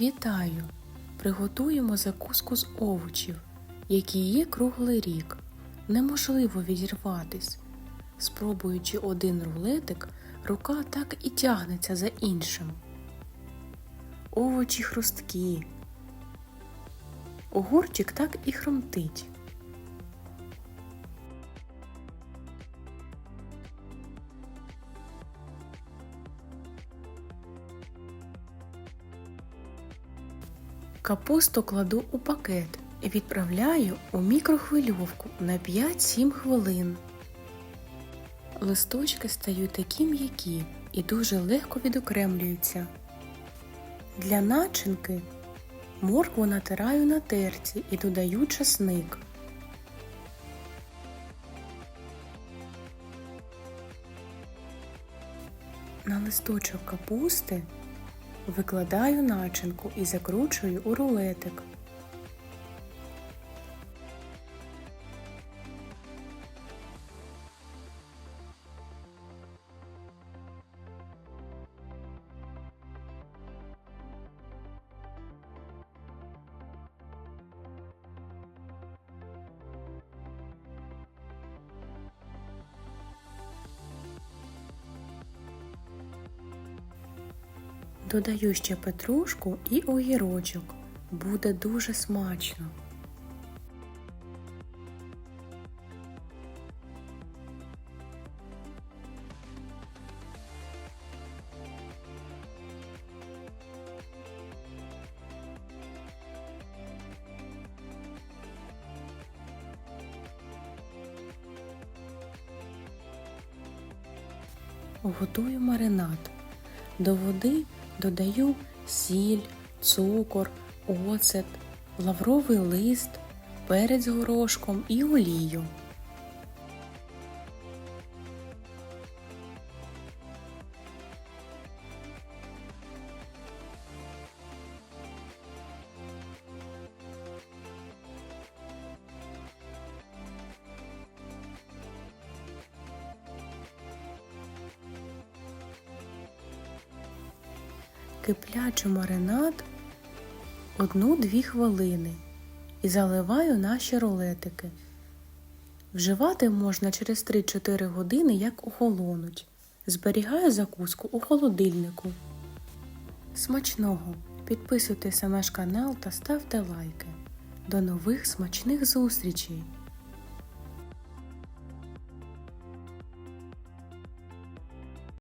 Вітаю! Приготуємо закуску з овочів, які є круглий рік. Неможливо відірватись. Спробуючи один рулетик, рука так і тягнеться за іншим. Овочі хрусткі. Огурчик так і хромтить. Капусту кладу у пакет і відправляю у мікрохвильовку на 5-7 хвилин. Листочки стають такі м'які і дуже легко відокремлюються. Для начинки моркву натираю на терці і додаю часник. На листочок капусти викладаю начинку і закручую у рулетик. Додаю ще петрушку і огірочок. Буде дуже смачно. Готую маринад. До води додаю сіль, цукор, оцет, лавровий лист, перець горошком і олію. Киплячу маринад 1-2 хвилини і заливаю наші рулетики. Вживати можна через 3-4 години, як охолонуть. Зберігаю закуску у холодильнику. Смачного! Підписуйтесь на наш канал та ставте лайки. До нових смачних зустрічей!